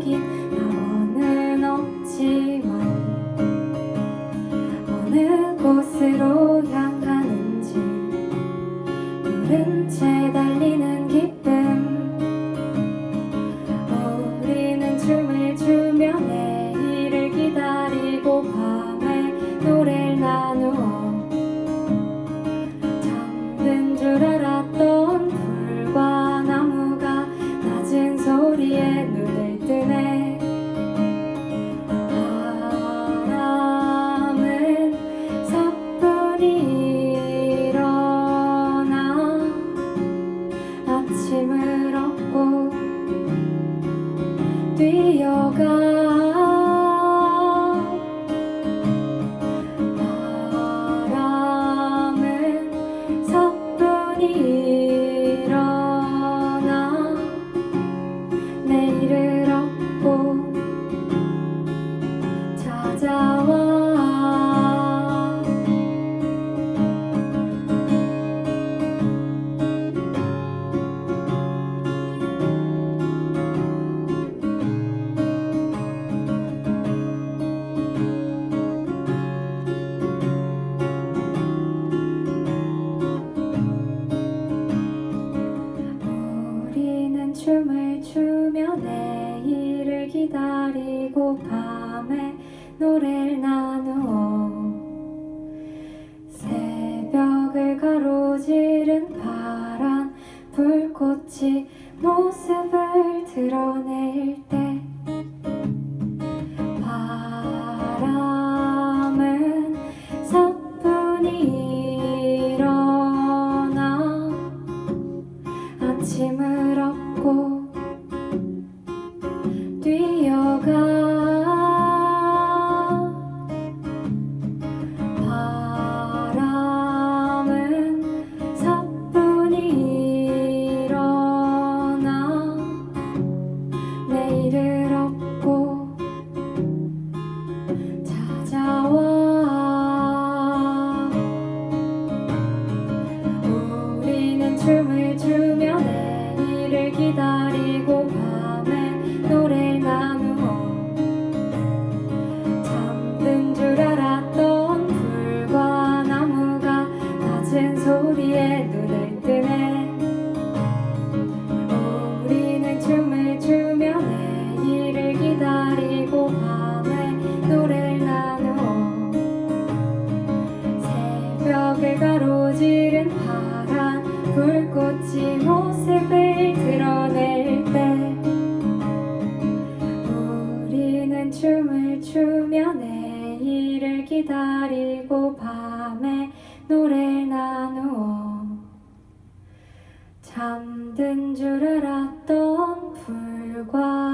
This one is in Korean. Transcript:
기억이 나고는 없지만 어느 곳으로 향하는지 모른 채 달리는 기쁨. 우리는 춤을 추며 내일을 기다리고 밤에 노래 나누어 잠든 줄 알았던 불과 나무가 낮은 소리에 눈을 be your God. 내일을 기다리고 밤에 노래를 나누어 새벽을 가로지른 파란 불꽃이 벽을 가로지른 파란 불꽃이 모습을 드러낼 때 우리는 춤을 추며 내일을 기다리고 밤에 노래 나누어 잠든 줄 알았던 불과